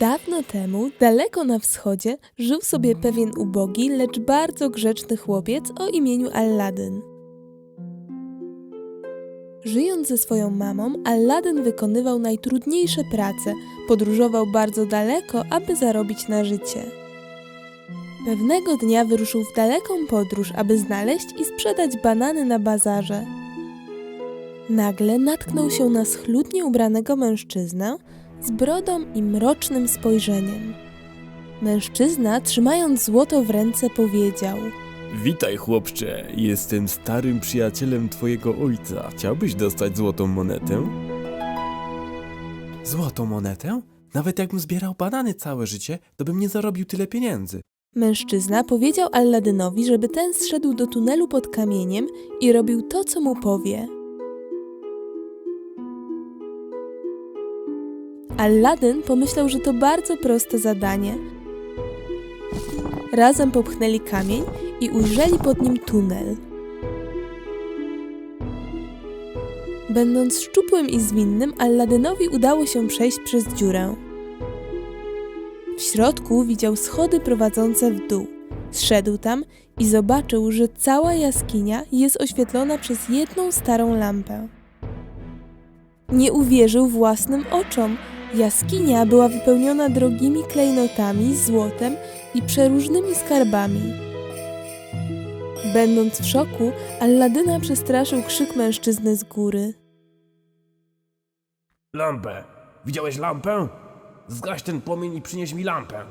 Dawno temu, daleko na wschodzie, żył sobie pewien ubogi, lecz bardzo grzeczny chłopiec o imieniu Alladyn. Żyjąc ze swoją mamą, Alladyn wykonywał najtrudniejsze prace, podróżował bardzo daleko, aby zarobić na życie. Pewnego dnia wyruszył w daleką podróż, aby znaleźć i sprzedać banany na bazarze. Nagle natknął się na schludnie ubranego mężczyznę z brodą i mrocznym spojrzeniem. Mężczyzna, trzymając złoto w ręce, powiedział: Witaj, chłopcze. Jestem starym przyjacielem twojego ojca. Chciałbyś dostać złotą monetę? Złotą monetę? Nawet jakbym zbierał banany całe życie, to bym nie zarobił tyle pieniędzy. Mężczyzna powiedział Alladynowi, żeby ten zszedł do tunelu pod kamieniem i robił to, co mu powie. Alladyn pomyślał, że to bardzo proste zadanie. Razem popchnęli kamień i ujrzeli pod nim tunel. Będąc szczupłym i zwinnym, Alladynowi udało się przejść przez dziurę. W środku widział schody prowadzące w dół. Zszedł tam i zobaczył, że cała jaskinia jest oświetlona przez jedną starą lampę. Nie uwierzył własnym oczom. Jaskinia była wypełniona drogimi klejnotami, złotem i przeróżnymi skarbami. Będąc w szoku, Alladyna przestraszył krzyk mężczyzny z góry. Lampę! Widziałeś lampę? Zgaś ten płomień i przynieś mi lampę.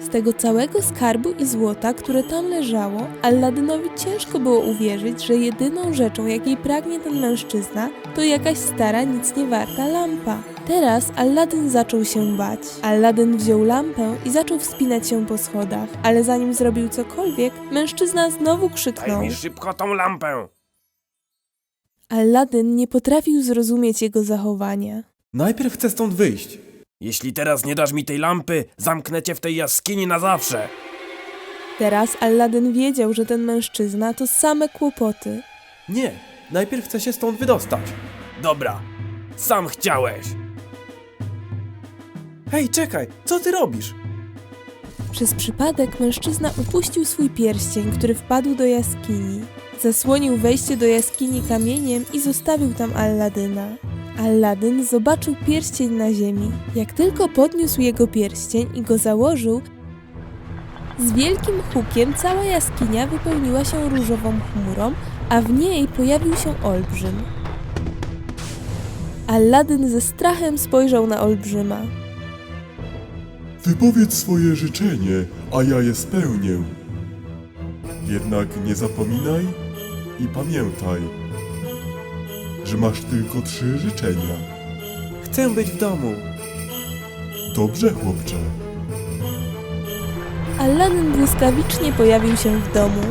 Z tego całego skarbu i złota, które tam leżało, Alladynowi ciężko było uwierzyć, że jedyną rzeczą, jakiej pragnie ten mężczyzna, to jakaś stara, nic nie warta lampa. Teraz Alladyn zaczął się bać. Alladyn wziął lampę i zaczął wspinać się po schodach, ale zanim zrobił cokolwiek, mężczyzna znowu krzyknął. Daj mi szybko tą lampę! Alladyn nie potrafił zrozumieć jego zachowania. Najpierw chcę stąd wyjść. Jeśli teraz nie dasz mi tej lampy, zamknę cię w tej jaskini na zawsze. Teraz Alladyn wiedział, że ten mężczyzna to same kłopoty. Nie, najpierw chcę się stąd wydostać. Dobra, sam chciałeś. Hej, czekaj, co ty robisz? Przez przypadek mężczyzna upuścił swój pierścień, który wpadł do jaskini. Zasłonił wejście do jaskini kamieniem i zostawił tam Alladyna. Alladyn zobaczył pierścień na ziemi. Jak tylko podniósł jego pierścień i go założył, z wielkim hukiem cała jaskinia wypełniła się różową chmurą, a w niej pojawił się olbrzym. Alladyn ze strachem spojrzał na olbrzyma. Wypowiedz swoje życzenie, a ja je spełnię. Jednak nie zapominaj i pamiętaj, że masz tylko trzy życzenia. Chcę być w domu. Dobrze, chłopcze. Aladdin błyskawicznie pojawił się w domu.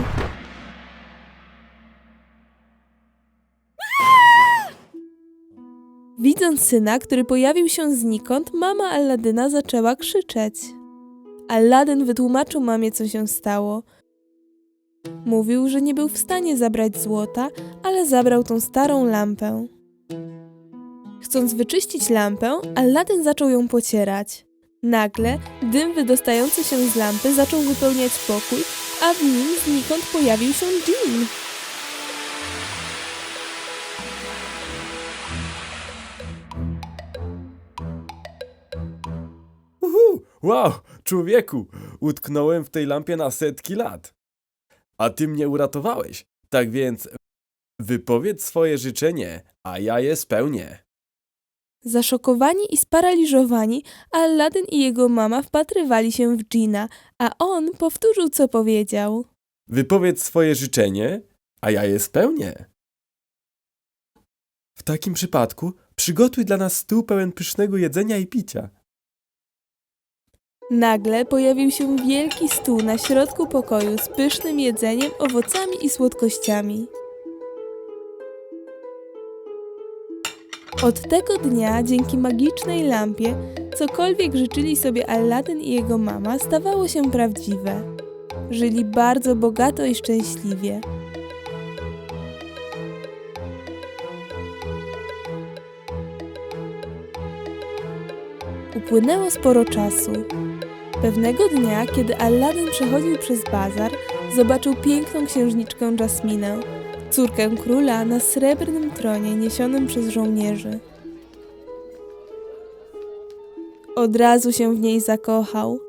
Widząc syna, który pojawił się znikąd, mama Alladyna zaczęła krzyczeć. Aladdin wytłumaczył mamie, co się stało. Mówił, że nie był w stanie zabrać złota, ale zabrał tą starą lampę. Chcąc wyczyścić lampę, Aladdin zaczął ją pocierać. Nagle dym wydostający się z lampy zaczął wypełniać pokój, a w nim znikąd pojawił się dżin. Uhu, wow, człowieku, utknąłem w tej lampie na setki lat. A ty mnie uratowałeś. Tak więc wypowiedz swoje życzenie, a ja je spełnię. Zaszokowani i sparaliżowani, Aladdin i jego mama wpatrywali się w dżina, a on powtórzył, co powiedział. Wypowiedz swoje życzenie, a ja je spełnię. W takim przypadku przygotuj dla nas stół pełen pysznego jedzenia i picia. Nagle pojawił się wielki stół na środku pokoju z pysznym jedzeniem, owocami i słodkościami. Od tego dnia, dzięki magicznej lampie, cokolwiek życzyli sobie Aladdin i jego mama, stawało się prawdziwe. Żyli bardzo bogato i szczęśliwie. Upłynęło sporo czasu. Pewnego dnia, kiedy Aladdin przechodził przez bazar, zobaczył piękną księżniczkę Jasminę, córkę króla na srebrnym tronie niesionym przez żołnierzy. Od razu się w niej zakochał.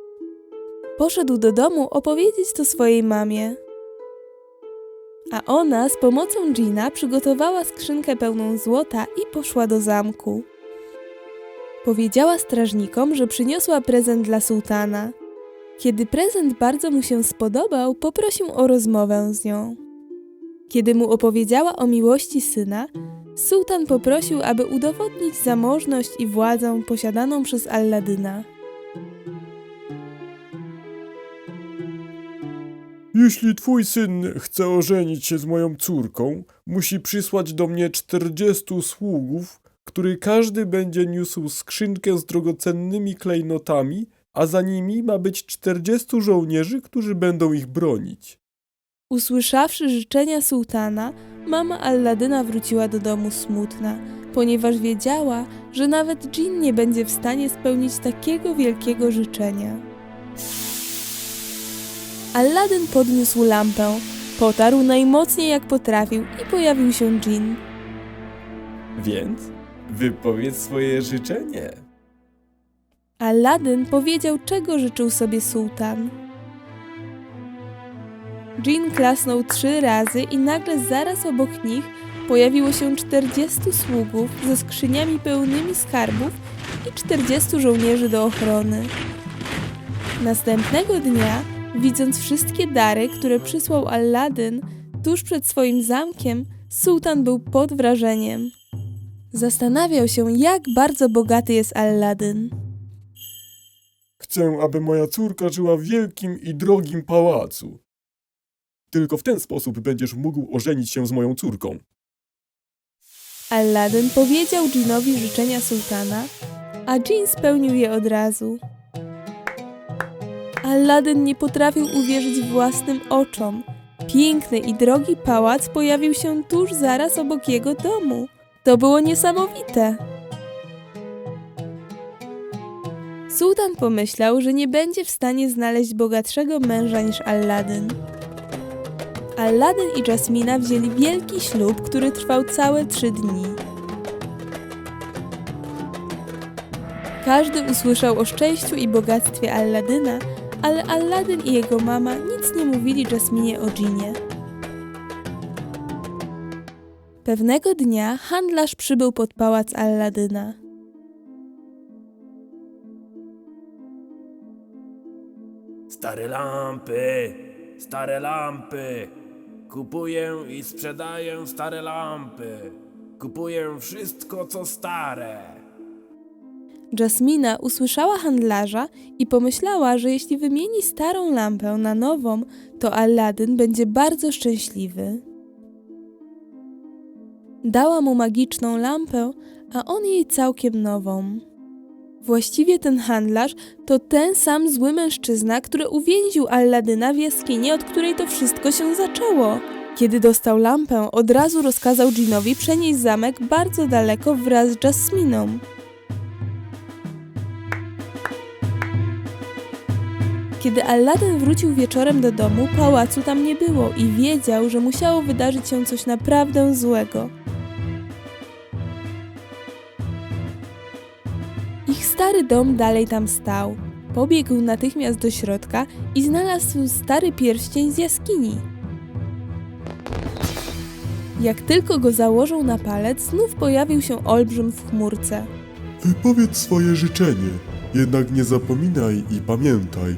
Poszedł do domu opowiedzieć to swojej mamie. A ona z pomocą Gina przygotowała skrzynkę pełną złota i poszła do zamku. Powiedziała strażnikom, że przyniosła prezent dla sułtana. Kiedy prezent bardzo mu się spodobał, poprosił o rozmowę z nią. Kiedy mu opowiedziała o miłości syna, sułtan poprosił, aby udowodnić zamożność i władzę posiadaną przez Alladyna. Jeśli twój syn chce ożenić się z moją córką, musi przysłać do mnie czterdziestu sługów, który każdy będzie niósł skrzynkę z drogocennymi klejnotami, a za nimi ma być czterdziestu żołnierzy, którzy będą ich bronić. Usłyszawszy życzenia sułtana, mama Alladyna wróciła do domu smutna, ponieważ wiedziała, że nawet dżin nie będzie w stanie spełnić takiego wielkiego życzenia. Aladdin podniósł lampę, potarł najmocniej jak potrafił i pojawił się dżin. Więc wypowiedz swoje życzenie. Aladdin powiedział, czego życzył sobie sułtan. Dżin klasnął trzy razy i nagle zaraz obok nich pojawiło się czterdziestu sługów ze skrzyniami pełnymi skarbów i czterdziestu żołnierzy do ochrony. Następnego dnia, widząc wszystkie dary, które przysłał Aladdin tuż przed swoim zamkiem, sułtan był pod wrażeniem. Zastanawiał się, jak bardzo bogaty jest Aladdin. Chcę, aby moja córka żyła w wielkim i drogim pałacu. Tylko w ten sposób będziesz mógł ożenić się z moją córką. Aladdin powiedział dżinowi życzenia sułtana, a dżin spełnił je od razu. Aladdin nie potrafił uwierzyć własnym oczom. Piękny i drogi pałac pojawił się tuż zaraz obok jego domu. To było niesamowite. Sułtan pomyślał, że nie będzie w stanie znaleźć bogatszego męża niż Aladdin. Aladdin i Jasmina wzięli wielki ślub, który trwał całe trzy dni. Każdy usłyszał o szczęściu i bogactwie Alladyna, ale Aladdin i jego mama nic nie mówili Jasminie o dżinie. Pewnego dnia handlarz przybył pod pałac Alladyna. Stare lampy, stare lampy. Kupuję i sprzedaję stare lampy. Kupuję wszystko, co stare. Jasmina usłyszała handlarza i pomyślała, że jeśli wymieni starą lampę na nową, to Aladdin będzie bardzo szczęśliwy. Dała mu magiczną lampę, a on jej całkiem nową. Właściwie ten handlarz to ten sam zły mężczyzna, który uwięził Alladyna w jaskini, od której to wszystko się zaczęło. Kiedy dostał lampę, od razu rozkazał Dżinowi przenieść zamek bardzo daleko wraz z Jasminą. Kiedy Aladdin wrócił wieczorem do domu, pałacu tam nie było i wiedział, że musiało wydarzyć się coś naprawdę złego. Stary dom dalej tam stał. Pobiegł natychmiast do środka i znalazł stary pierścień z jaskini. Jak tylko go założył na palec, znów pojawił się olbrzym w chmurce. Wypowiedz swoje życzenie, jednak nie zapominaj i pamiętaj.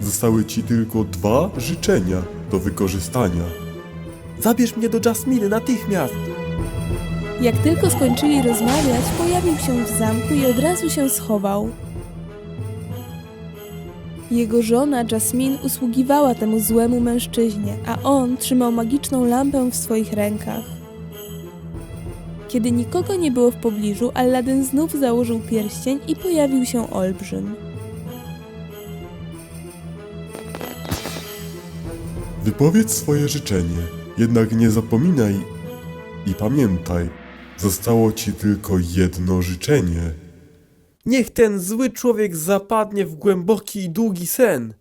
Zostały ci tylko dwa życzenia do wykorzystania. Zabierz mnie do Jasminy natychmiast! Jak tylko skończyli rozmawiać, pojawił się w zamku i od razu się schował. Jego żona Jasmine usługiwała temu złemu mężczyźnie, a on trzymał magiczną lampę w swoich rękach. Kiedy nikogo nie było w pobliżu, Aladdin znów założył pierścień i pojawił się olbrzym. Wypowiedz swoje życzenie, jednak nie zapominaj i pamiętaj, zostało ci tylko jedno życzenie. Niech ten zły człowiek zapadnie w głęboki i długi sen.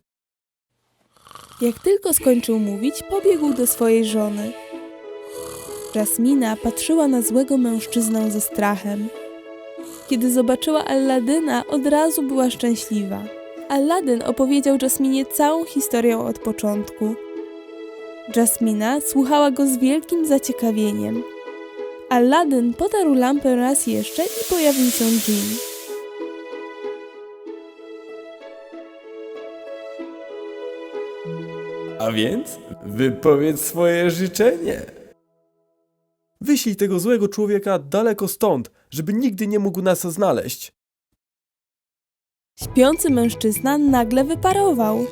Jak tylko skończył mówić, pobiegł do swojej żony. Jasmina patrzyła na złego mężczyznę ze strachem. Kiedy zobaczyła Alladyna, od razu była szczęśliwa. Alladyn opowiedział Jasminie całą historię od początku. Jasmina słuchała go z wielkim zaciekawieniem. Alladyn podarł lampę raz jeszcze i pojawił się dżin. A więc wypowiedz swoje życzenie. Wyślij tego złego człowieka daleko stąd, żeby nigdy nie mógł nas znaleźć. Śpiący mężczyzna nagle wyparował.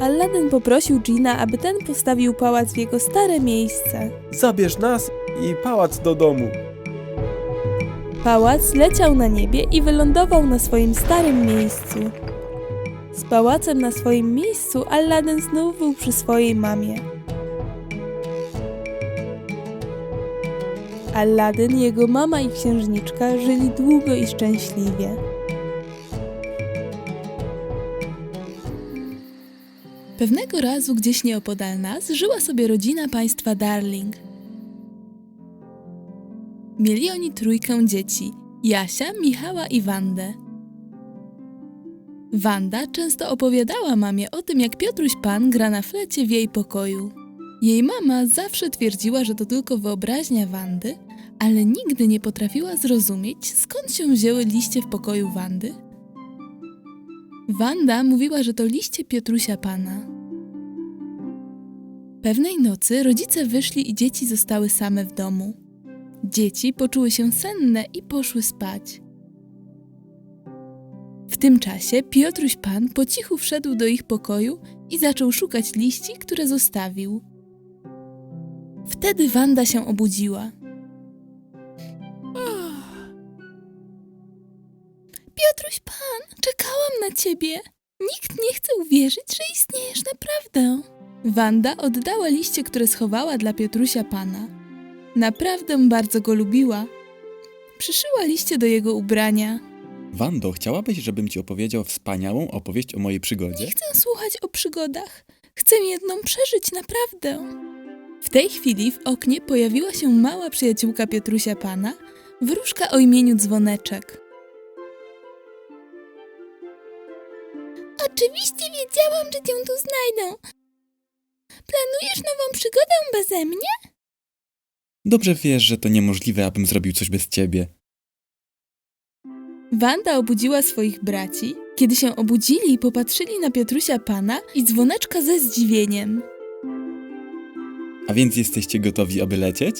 Aladdin poprosił Gina, aby ten postawił pałac w jego stare miejsce. Zabierz nas i pałac do domu. Pałac leciał na niebie i wylądował na swoim starym miejscu. Z pałacem na swoim miejscu Aladdin znów był przy swojej mamie. Aladdin, jego mama i księżniczka żyli długo i szczęśliwie. Pewnego razu gdzieś nieopodal nas żyła sobie rodzina państwa Darling. Mieli oni trójkę dzieci: Jasia, Michała i Wandę. Wanda często opowiadała mamie o tym, jak Piotruś Pan gra na flecie w jej pokoju. Jej mama zawsze twierdziła, że to tylko wyobraźnia Wandy, ale nigdy nie potrafiła zrozumieć, skąd się wzięły liście w pokoju Wandy. Wanda mówiła, że to liście Piotrusia Pana. Pewnej nocy rodzice wyszli i dzieci zostały same w domu. Dzieci poczuły się senne i poszły spać. W tym czasie Piotruś Pan po cichu wszedł do ich pokoju i zaczął szukać liści, które zostawił. Wtedy Wanda się obudziła. Na ciebie. Nikt nie chce uwierzyć, że istniejesz naprawdę. Wanda oddała liście, które schowała dla Piotrusia Pana. Naprawdę bardzo go lubiła. Przyszyła liście do jego ubrania. Wando, chciałabyś, żebym ci opowiedział wspaniałą opowieść o mojej przygodzie? Nie chcę słuchać o przygodach. Chcę jedną przeżyć naprawdę. W tej chwili w oknie pojawiła się mała przyjaciółka Piotrusia Pana, wróżka o imieniu Dzwoneczek. Oczywiście wiedziałam, że cię tu znajdę. Planujesz nową przygodę beze mnie? Dobrze wiesz, że to niemożliwe, abym zrobił coś bez ciebie. Wanda obudziła swoich braci. Kiedy się obudzili, popatrzyli na Piotrusia Pana i Dzwoneczka ze zdziwieniem. A więc jesteście gotowi, aby lecieć?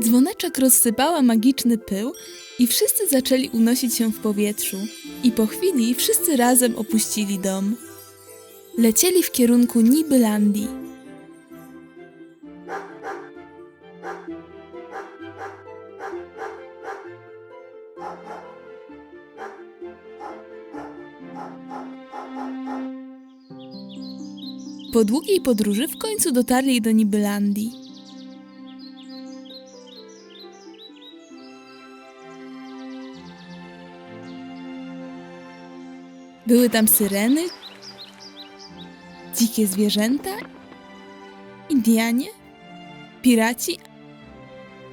Dzwoneczek rozsypała magiczny pył i wszyscy zaczęli unosić się w powietrzu. I po chwili wszyscy razem opuścili dom. Lecieli w kierunku Nibylandii. Po długiej podróży w końcu dotarli do Nibylandii. Były tam syreny, dzikie zwierzęta, Indianie, piraci,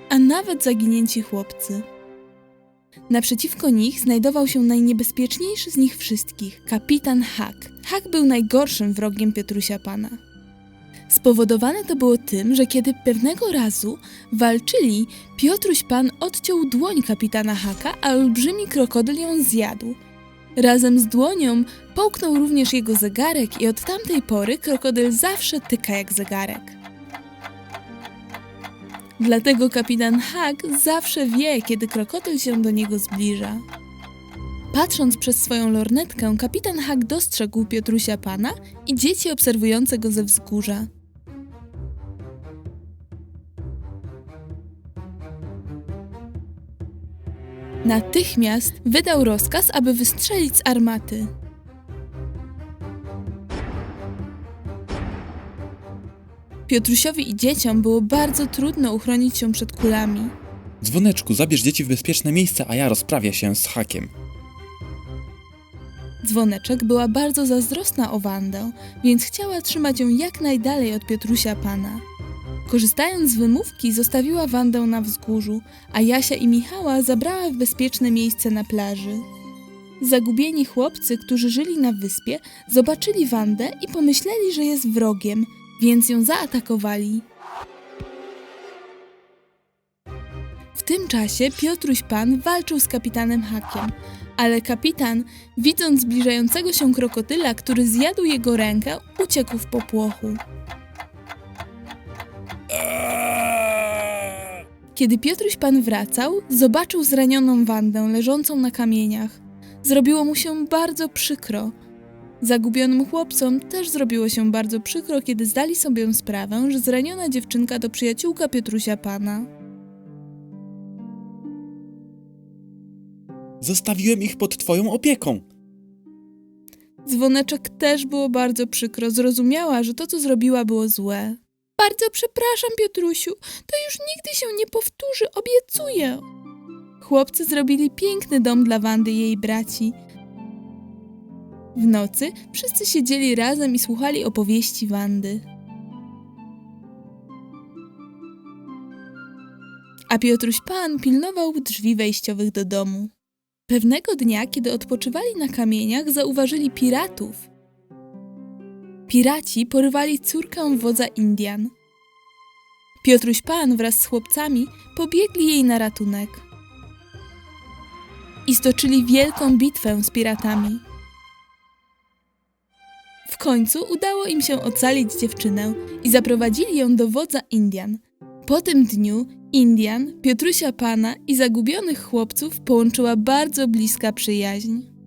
a nawet zaginięci chłopcy. Naprzeciwko nich znajdował się najniebezpieczniejszy z nich wszystkich kapitan Hak. Hak był najgorszym wrogiem Piotrusia Pana. Spowodowane to było tym, że kiedy pewnego razu walczyli, Piotruś Pan odciął dłoń kapitana Haka, a olbrzymi krokodyl ją zjadł. Razem z dłonią połknął również jego zegarek i od tamtej pory krokodyl zawsze tyka jak zegarek. Dlatego kapitan Hak zawsze wie, kiedy krokodyl się do niego zbliża. Patrząc przez swoją lornetkę, kapitan Hak dostrzegł Piotrusia Pana i dzieci obserwujące go ze wzgórza. Natychmiast wydał rozkaz, aby wystrzelić z armaty. Piotrusiowi i dzieciom było bardzo trudno uchronić się przed kulami. Dzwoneczku, zabierz dzieci w bezpieczne miejsce, a ja rozprawię się z hakiem. Dzwoneczek była bardzo zazdrosna o Wandę, więc chciała trzymać ją jak najdalej od Piotrusia Pana. Korzystając z wymówki, zostawiła Wandę na wzgórzu, a Jasia i Michała zabrała w bezpieczne miejsce na plaży. Zagubieni chłopcy, którzy żyli na wyspie, zobaczyli Wandę i pomyśleli, że jest wrogiem, więc ją zaatakowali. W tym czasie Piotruś Pan walczył z kapitanem Hakiem, ale kapitan, widząc zbliżającego się krokodyla, który zjadł jego rękę, uciekł w popłochu. Kiedy Piotruś Pan wracał, zobaczył zranioną Wandę leżącą na kamieniach. Zrobiło mu się bardzo przykro. Zagubionym chłopcom też zrobiło się bardzo przykro, kiedy zdali sobie sprawę, że zraniona dziewczynka to przyjaciółka Piotrusia Pana. Zostawiłem ich pod twoją opieką. Dzwoneczek też było bardzo przykro, zrozumiała, że to, co zrobiła, było złe. Bardzo przepraszam, Piotrusiu, to już nigdy się nie powtórzy, obiecuję. Chłopcy zrobili piękny dom dla Wandy i jej braci. W nocy wszyscy siedzieli razem i słuchali opowieści Wandy. A Piotruś Pan pilnował drzwi wejściowych do domu. Pewnego dnia, kiedy odpoczywali na kamieniach, zauważyli piratów. Piraci porywali córkę wodza Indian. Piotruś Pan wraz z chłopcami pobiegli jej na ratunek. I stoczyli wielką bitwę z piratami. W końcu udało im się ocalić dziewczynę i zaprowadzili ją do wodza Indian. Po tym dniu Indian, Piotrusia Pana i zagubionych chłopców połączyła bardzo bliska przyjaźń.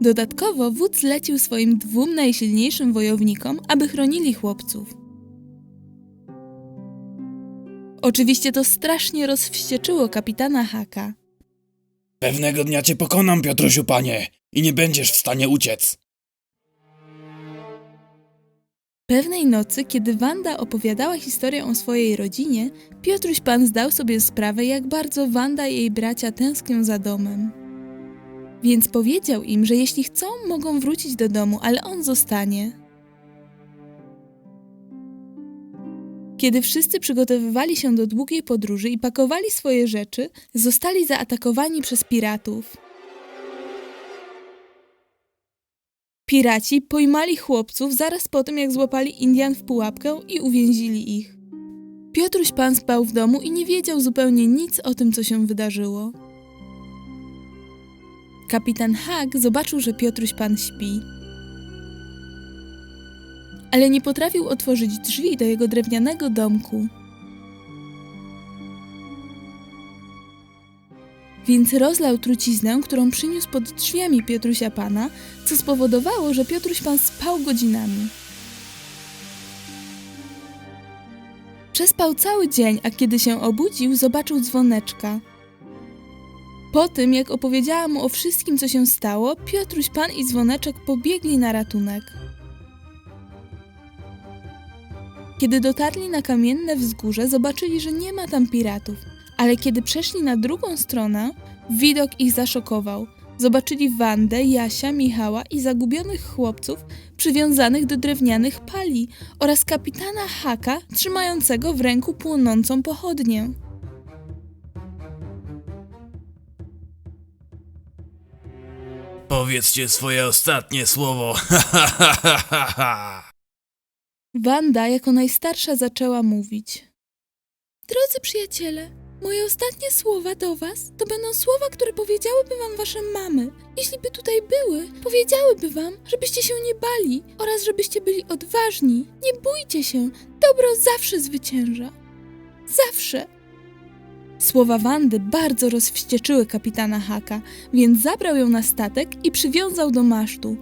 Dodatkowo wódz zlecił swoim dwóm najsilniejszym wojownikom, aby chronili chłopców. Oczywiście to strasznie rozwścieczyło kapitana Haka. Pewnego dnia cię pokonam, Piotrusiu panie, i nie będziesz w stanie uciec. Pewnej nocy, kiedy Wanda opowiadała historię o swojej rodzinie, Piotruś Pan zdał sobie sprawę, jak bardzo Wanda i jej bracia tęsknią za domem. Więc powiedział im, że jeśli chcą, mogą wrócić do domu, ale on zostanie. Kiedy wszyscy przygotowywali się do długiej podróży i pakowali swoje rzeczy, zostali zaatakowani przez piratów. Piraci pojmali chłopców zaraz po tym, jak złapali Indian w pułapkę i uwięzili ich. Piotruś Pan spał w domu i nie wiedział zupełnie nic o tym, co się wydarzyło. Kapitan Hag zobaczył, że Piotruś Pan śpi. Ale nie potrafił otworzyć drzwi do jego drewnianego domku. Więc rozlał truciznę, którą przyniósł pod drzwiami Piotrusia Pana, co spowodowało, że Piotruś Pan spał godzinami. Przespał cały dzień, a kiedy się obudził, zobaczył dzwoneczka. Po tym, jak opowiedziała mu o wszystkim, co się stało, Piotruś Pan i dzwoneczek pobiegli na ratunek. Kiedy dotarli na kamienne wzgórze, zobaczyli, że nie ma tam piratów, ale kiedy przeszli na drugą stronę, widok ich zaszokował. Zobaczyli Wandę, Jasia, Michała i zagubionych chłopców przywiązanych do drewnianych pali oraz kapitana Haka trzymającego w ręku płonącą pochodnię. Powiedzcie swoje ostatnie słowo. Wanda jako najstarsza zaczęła mówić. Drodzy przyjaciele, moje ostatnie słowa do was to będą słowa, które powiedziałyby wam wasze mamy. Jeśli by tutaj były, powiedziałyby wam, żebyście się nie bali oraz żebyście byli odważni. Nie bójcie się, dobro zawsze zwycięża. Zawsze. Słowa Wandy bardzo rozwścieczyły kapitana Haka, więc zabrał ją na statek i przywiązał do masztu,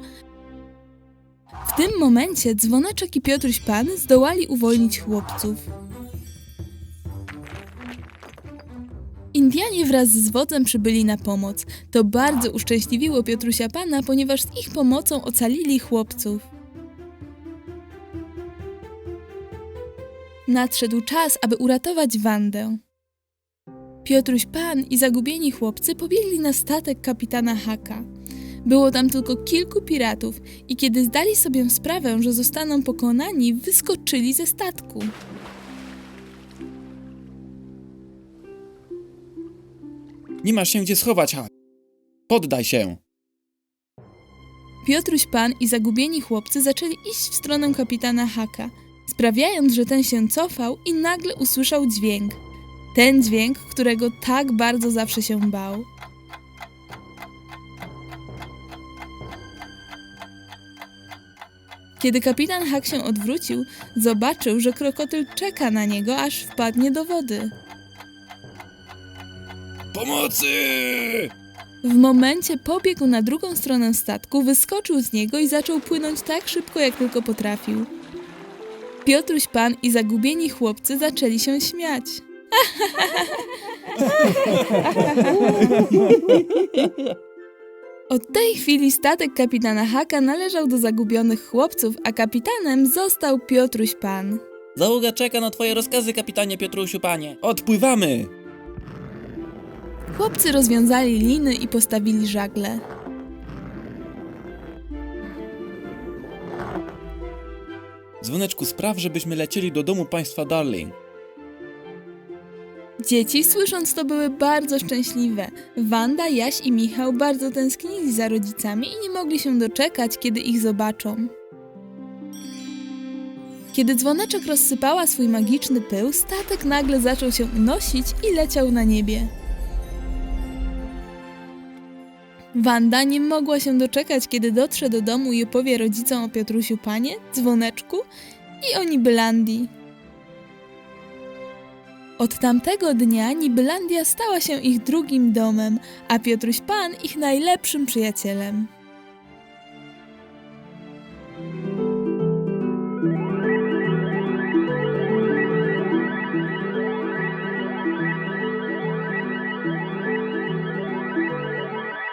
w tym momencie dzwoneczek i Piotruś Pan zdołali uwolnić chłopców. Indianie wraz z wodzem przybyli na pomoc. To bardzo uszczęśliwiło Piotrusia Pana, ponieważ z ich pomocą ocalili chłopców. Nadszedł czas, aby uratować Wandę. Piotruś Pan i zagubieni chłopcy pobiegli na statek kapitana Haka. Było tam tylko kilku piratów i kiedy zdali sobie sprawę, że zostaną pokonani, wyskoczyli ze statku. Nie masz się gdzie schować, Hak. Poddaj się. Piotruś Pan i zagubieni chłopcy zaczęli iść w stronę kapitana Haka, sprawiając, że ten się cofał i nagle usłyszał dźwięk. Ten dźwięk, którego tak bardzo zawsze się bał. Kiedy kapitan Hak się odwrócił, zobaczył, że krokodyl czeka na niego, aż wpadnie do wody. Pomocy! W momencie pobiegł na drugą stronę statku, wyskoczył z niego i zaczął płynąć tak szybko, jak tylko potrafił. Piotruś Pan i zagubieni chłopcy zaczęli się śmiać. Od tej chwili statek kapitana Haka należał do zagubionych chłopców, a kapitanem został Piotruś Pan. Załoga czeka na twoje rozkazy, kapitanie Piotrusiu, panie. Odpływamy! Chłopcy rozwiązali liny i postawili żagle. Dzwoneczku, spraw, żebyśmy lecieli do domu państwa Darling. Dzieci, słysząc to, były bardzo szczęśliwe. Wanda, Jaś i Michał bardzo tęsknili za rodzicami i nie mogli się doczekać, kiedy ich zobaczą. Kiedy dzwoneczek rozsypała swój magiczny pył, statek nagle zaczął się unosić i leciał na niebie. Wanda nie mogła się doczekać, kiedy dotrze do domu i opowie rodzicom o Piotrusiu Panie, dzwoneczku i o Nibylandii. Od tamtego dnia Nibylandia stała się ich drugim domem, a Piotruś Pan ich najlepszym przyjacielem.